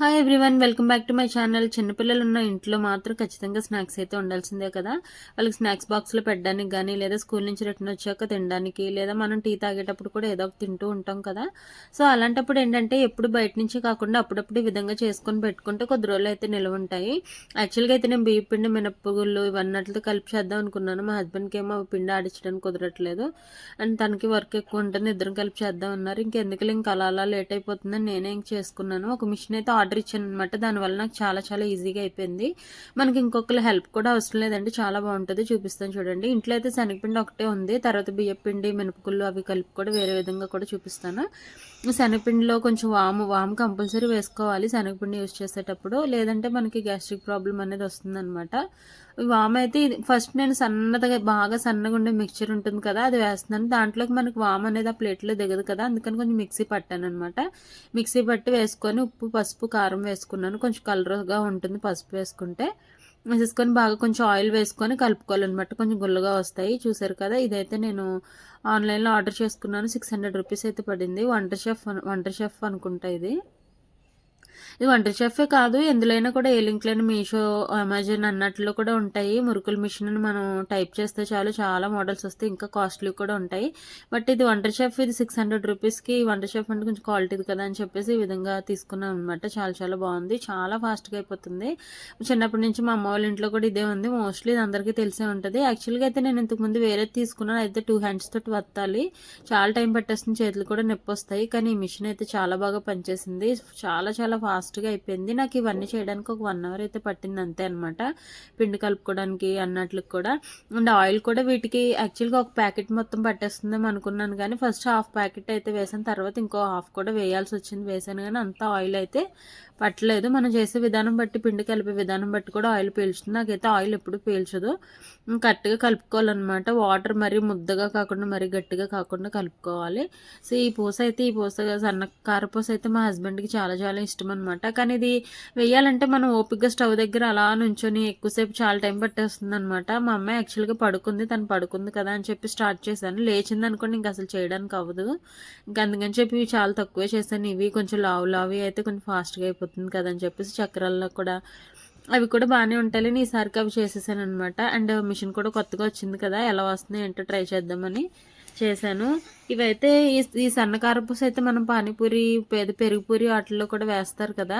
Hi everyone welcome back to my channel చిన్నపిల్లలు ఉన్న ఇంట్లో మాత్రం ఖచ్చితంగా స్నాక్స్ అయితే ఉండాల్సిందే కదా. వాళ్ళకి స్నాక్స్ బాక్స్లో పెట్టడానికి కానీ లేదా స్కూల్ నుంచి రిటర్న్ వచ్చాక తినడానికి లేదా మనం టీ తాగేటప్పుడు కూడా ఏదో ఒకటి తింటూ ఉంటాం కదా. సో అలాంటప్పుడు ఏంటంటే ఎప్పుడు బయట నుంచి కాకుండా అప్పుడప్పుడు ఈ విధంగా చేసుకొని పెట్టుకుంటే కొద్ది రోజులు అయితే నిల్వ ఉంటాయి. యాక్చువల్గా అయితే నేను బియ్య పిండి మినప్పగుళ్ళు ఇవన్నట్లతో కలిపి చేద్దాం అనుకున్నాను. మా హస్బెండ్కి ఏమో పిండి ఆడించడానికి కుదరట్లేదు. అండ్ తనకి వర్క్ ఎక్కువ ఉంటుంది ఇద్దరం కలిపి చేద్దాం అన్నారు. ఇంకెందుకు ఇంకా అలా అలా లేట్ అయిపోతుందని నేనే ఇంక చేసుకున్నాను. ఒక మిషన్ అయితే ఆర్డర్ ఇచ్చాను అనమాట దానివల్ల నాకు చాలా చాలా ఈజీగా అయిపోయింది. మనకి ఇంకొకరి హెల్ప్ కూడా అవసరం లేదండి. చాలా బాగుంటుంది. చూపిస్తాను చూడండి. ఇంట్లో అయితే శనగపిండి ఒకటే ఉంది. తర్వాత బియ్యపిండి మినపకుళ్ళు అవి కలిపి కూడా వేరే విధంగా కూడా చూపిస్తాను. శనగపిండిలో కొంచెం వాము వాము కంపల్సరీ వేసుకోవాలి. శనగపిండి యూజ్ చేసేటప్పుడు. లేదంటే మనకి గ్యాస్ట్రిక్ ప్రాబ్లం అనేది వస్తుందన్నమాట. వామ్ అయితే ఫస్ట్ నేను సన్నగా బాగా సన్నగా ఉండే మిక్చర్ ఉంటుంది కదా అది వేస్తున్నాను. దాంట్లోకి మనకి వామ్ అనేది ఆ ప్లేట్లో దిగదు కదా అందుకని కొంచెం మిక్సీ పట్టాను అనమాట మిక్సీ పట్టి వేసుకొని ఉప్పు పసుపు కారం వేసుకున్నాను. కొంచెం కలర్గా ఉంటుంది పసుపు వేసుకుంటే. వేసేసుకొని బాగా కొంచెం ఆయిల్ వేసుకొని కలుపుకోవాలన్నమాట. కొంచెం గుల్లగా వస్తాయి. చూసారు కదా ఇదైతే నేను ఆన్లైన్లో ఆర్డర్ చేసుకున్నాను. సిక్స్ హండ్రెడ్ రూపీస్ అయితే పడింది. వంట షెఫ్ వంట షెఫ్ అనుకుంటా ఇది. ఇది వంట చెఫే కాదు ఎందులోనైనా కూడా ఏ లింక్లైనా మీషో అమెజాన్ అన్నట్లు కూడా ఉంటాయి. మురుకుల మిషన్ మనం టైప్ చేస్తే చాలు. చాలా మోడల్స్ వస్తాయి ఇంకా కాస్ట్లీ కూడా ఉంటాయి. బట్ ఇది వంట చెఫ్ ఇది సిక్స్ హండ్రెడ్ రూపీస్కి. వంట చెఫ్ అంటే కొంచెం క్వాలిటీది కదా అని చెప్పేసి ఈ విధంగా తీసుకున్నాం అనమాట చాలా చాలా బాగుంది. చాలా ఫాస్ట్గా అయిపోతుంది. చిన్నప్పటి నుంచి మా అమ్మ వాళ్ళ ఇంట్లో కూడా ఇదే ఉంది. మోస్ట్లీ ఇది అందరికీ తెలిసే ఉంటుంది. యాక్చువల్గా అయితే నేను ఇంతకుముందు వేరే తీసుకున్నాను. అయితే టూ హ్యాండ్స్ తోటి వత్తాలి. చాలా టైం పట్టేస్తుంది. చేతులు కూడా నొప్పి వస్తాయి. కానీ ఈ మిషన్ అయితే చాలా బాగా పనిచేసింది. చాలా చాలా ఫాస్ట్గా అయిపోయింది. నాకు ఇవన్నీ చేయడానికి ఒక వన్ అవర్ అయితే పట్టింది అంతే అనమాట పిండి కలుపుకోవడానికి అన్నట్లు కూడా. అండ్ ఆయిల్ కూడా వీటికి యాక్చువల్గా ఒక ప్యాకెట్ మొత్తం పట్టేస్తుందేమో అనుకున్నాను కానీ ఫస్ట్ హాఫ్ ప్యాకెట్ అయితే వేసాను. తర్వాత ఇంకో హాఫ్ కూడా వేయాల్సి వచ్చింది. వేసాను కానీ అంత ఆయిల్ అయితే పట్టలేదు. మనం చేసే విధానం బట్టి పిండి కలిపే విధానం బట్టి కూడా ఆయిల్ పీల్చుతుంది. నాకైతే ఆయిల్ ఎప్పుడు పీల్చదు. కరెక్ట్గా కలుపుకోవాలన్నమాట. వాటర్ మరీ ముద్దగా కాకుండా మరీ గట్టిగా కాకుండా కలుపుకోవాలి. సో ఈ పూస అయితే ఈ పూస సన్న కారపూస అయితే మా హస్బెండ్కి చాలా చాలా ఇష్టం అనమాట కానీ ఇది వేయాలంటే మనం ఓపికగా స్టవ్ దగ్గర అలా నుంచొని ఎక్కువసేపు చాలా టైం పట్టేస్తుంది అనమాట మా అమ్మాయి యాక్చువల్గా పడుకుంది తను పడుకుంది కదా అని చెప్పి స్టార్ట్ చేశాను. లేచింది అనుకోండి ఇంకా అసలు చేయడానికి అవ్వదు. ఇంకా అందుకని చెప్పి చాలా తక్కువే చేశాను. ఇవి కొంచెం లావు లావి అయితే కొంచెం ఫాస్ట్గా అయిపోతుంది కదా కదని చెప్పేసి చక్రాల్లో కూడా అవి కూడా బాగానే ఉంటాయి ఈసారికి అవి చేసేసాను అనమాట అండ్ మిషన్ కూడా కొత్తగా వచ్చింది కదా ఎలా వస్తుంది ఏంటో ట్రై చేద్దామని. చేశాను. ఇవైతే ఈ ఈ సన్నకారపూస అయితే మనం పానీపూరి పేద పెరుగుపూరి వాటిల్లో కూడా వేస్తారు కదా.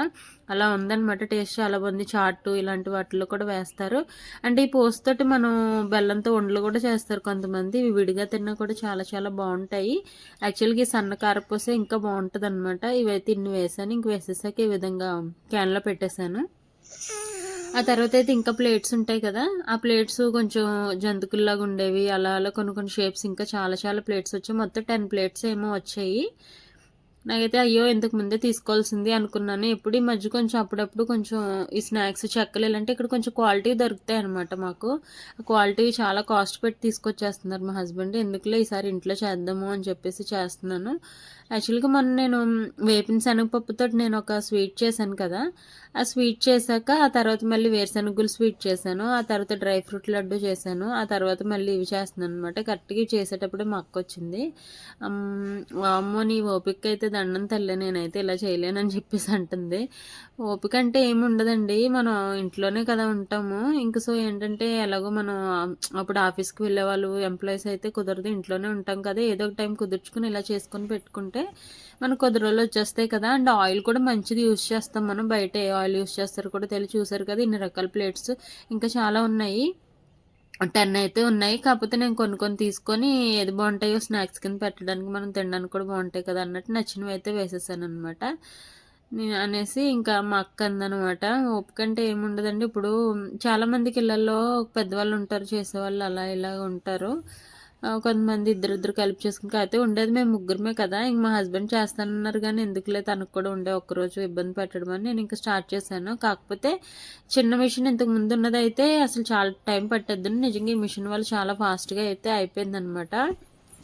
అలా ఉందన్నమాట. టేస్ట్ చాలా బాగుంది. చాటు ఇలాంటి వాటిల్లో కూడా వేస్తారు. అంటే ఈ పూసతోటి మనం బెల్లంతో వండలు కూడా చేస్తారు కొంతమంది. ఇవి విడిగా తిన్నా కూడా చాలా చాలా బాగుంటాయి. యాక్చువల్గా ఈ సన్న కారపూస ఇంకా బాగుంటుంది అనమాట ఇవైతే ఇన్ని వేసాను. ఇంక వేసేసాక ఈ విధంగా క్యాన్లో పెట్టేశాను. ఆ తర్వాత అయితే ఇంకా ప్లేట్స్ ఉంటాయి కదా ఆ ప్లేట్స్ కొంచెం జంతుకుల్లాగా ఉండేవి అలా అలా కొన్ని కొన్ని షేప్స్ ఇంకా చాలా చాలా ప్లేట్స్ వచ్చాయి. మొత్తం టెన్ ప్లేట్స్ ఏమో వచ్చాయి. నాకైతే అయ్యో ఇంతకు ముందే తీసుకోవాల్సింది అనుకున్నాను. ఎప్పుడు ఈ మధ్య కొంచెం అప్పుడప్పుడు కొంచెం ఈ స్నాక్స్ చెక్కలు ఇలాంటి ఇక్కడ కొంచెం క్వాలిటీ దొరుకుతాయి అనమాట మాకు. క్వాలిటీ చాలా కాస్ట్ పెట్టి తీసుకొచ్చేస్తున్నారు మా హస్బెండ్. ఎందుకులే ఈసారి ఇంట్లో చేద్దాము అని చెప్పేసి చేస్తున్నాను. యాక్చువల్గా మొన్న నేను వేపిన శనగపప్పుతో నేను ఒక స్వీట్ చేశాను కదా. ఆ స్వీట్ చేశాక ఆ తర్వాత మళ్ళీ వేరుశనగులు స్వీట్ చేశాను. ఆ తర్వాత డ్రై ఫ్రూట్ లడ్డు చేశాను. ఆ తర్వాత మళ్ళీ ఇవి చేస్తున్నాను అనమాట కరెక్ట్గా చేసేటప్పుడు మా అక్క వచ్చింది అమ్మో నీ ఓపిక అయితే దండం తల్లి. నేనైతే ఇలా చేయలేనని చెప్పేసి అంటుంది. ఓపిక అంటే ఏమి ఉండదండి. మనం ఇంట్లోనే కదా ఉంటాము. ఇంక సో ఏంటంటే ఎలాగో మనం అప్పుడు ఆఫీస్కి వెళ్ళే వాళ్ళు ఎంప్లాయీస్ అయితే కుదరదు. ఇంట్లోనే ఉంటాం కదా. ఏదో ఒక టైం కుదుర్చుకుని ఇలా చేసుకొని పెట్టుకుంటే మనకు కొద్ది రోజులు వచ్చేస్తాయి కదా అండ్ ఆయిల్ కూడా మంచిది యూస్ చేస్తాం మనం. బయట ఏ ఆయిల్ యూస్ చేస్తారు కూడా తెలియ చూసారు కదా ఇన్ని రకాల ప్లేట్స్. ఇంకా చాలా ఉన్నాయి. టెన్ అయితే ఉన్నాయి. కాకపోతే నేను కొన్ని కొన్ని తీసుకొని ఏది బాగుంటాయో స్నాక్స్ కింద పెట్టడానికి మనం తినడానికి కూడా బాగుంటాయి కదా అన్నట్టు నచ్చినవి అయితే వేసేసాను అనమాట నేను అనేసి ఇంకా మా అక్క అందనమాట ఓపికంటే ఏముండదండి ఇప్పుడు చాలామందికి ఇళ్ళల్లో పెద్దవాళ్ళు ఉంటారు చేసేవాళ్ళు అలా ఇలా ఉంటారు. కొంతమంది ఇద్దరు ఇద్దరు కలిపి చేసుకుని అయితే ఉండేది మేము ముగ్గురమే కదా. ఇంక మా హస్బెండ్ చేస్తానన్నారు కానీ ఎందుకులే తనకు కూడా ఉండే ఒక్కరోజు ఇబ్బంది పెట్టడం అని నేను ఇంకా స్టార్ట్ చేశాను. కాకపోతే చిన్న మిషన్ ఇంతకు ముందు ఉన్నదైతే అసలు చాలా టైం పట్టద్దని నిజంగా ఈ మిషన్ వల్ల చాలా ఫాస్ట్గా అయితే అయిపోయిందనమాట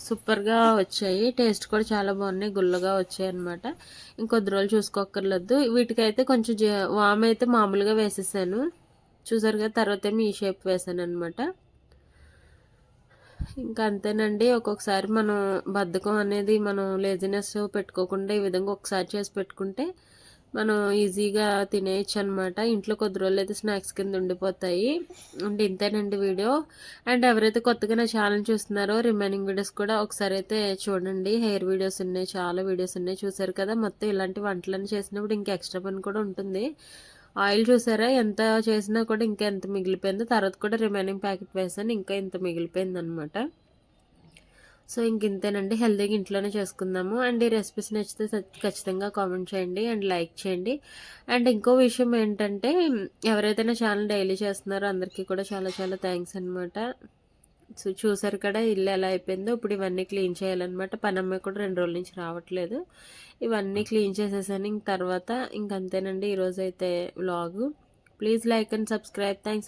సూపర్గా వచ్చాయి. టేస్ట్ కూడా చాలా బాగున్నాయి. గుల్లగా వచ్చాయి అనమాట ఇంకొద్ది రోజులు చూసుకోక్కర్లేదు. వీటికైతే కొంచెం వామ్ అయితే మామూలుగా వేసేసాను. చూసారు కదా తర్వాత ఏమి ఈ షేప్ వేసాను అనమాట ఇంకా అంతేనండి. ఒక్కొక్కసారి మనం బద్ధకం అనేది మనం లేజినెస్ పెట్టుకోకుండా ఈ విధంగా ఒకసారి చేసి పెట్టుకుంటే మనం ఈజీగా తినేయచ్చు అనమాట ఇంట్లో కొద్ది రోజులు అయితే స్నాక్స్ కింద ఉండిపోతాయి. అండ్ ఇంతేనండి వీడియో. అండ్ ఎవరైతే కొత్తగా నా ఛానల్ చూస్తున్నారో రిమైనింగ్ వీడియోస్ కూడా ఒకసారి అయితే చూడండి. హెయిర్ వీడియోస్ ఉన్నాయి చాలా వీడియోస్ ఉన్నాయి. చూసారు కదా మొత్తం ఇలాంటి వంటలన్నీ చేసినప్పుడు ఇంకా ఎక్స్ట్రా పని కూడా ఉంటుంది. ఆయిల్ చూసారా? ఎంత చేసినా కూడా ఇంకా ఎంత మిగిలిపోయిందో తర్వాత కూడా రిమైనింగ్ ప్యాకెట్ వేసాను ఇంకా ఇంత మిగిలిపోయింది అనమాట సో ఇంక ఇంతేనండి. హెల్తీగా ఇంట్లోనే చేసుకుందాము. అండ్ ఈ రెసిపీస్ నచ్చితే ఖచ్చితంగా కామెంట్ చేయండి అండ్ లైక్ చేయండి. అండ్ ఇంకో విషయం ఏంటంటే ఎవరైతే నా ఛానల్ డైలీ చేస్తున్నారో అందరికీ కూడా చాలా చాలా థ్యాంక్స్ అనమాట సో చూసారు కదా ఇల్లు ఎలా అయిపోయిందో. ఇప్పుడు ఇవన్నీ క్లీన్ చేయాలన్నమాట. పని అమ్మాయి కూడా రెండు రోజుల నుంచి రావట్లేదు. ఇవన్నీ క్లీన్ చేసేసాను. ఇంక తర్వాత ఇంకంతేనండి ఈరోజు అయితే vlog. Please like and subscribe. Thanks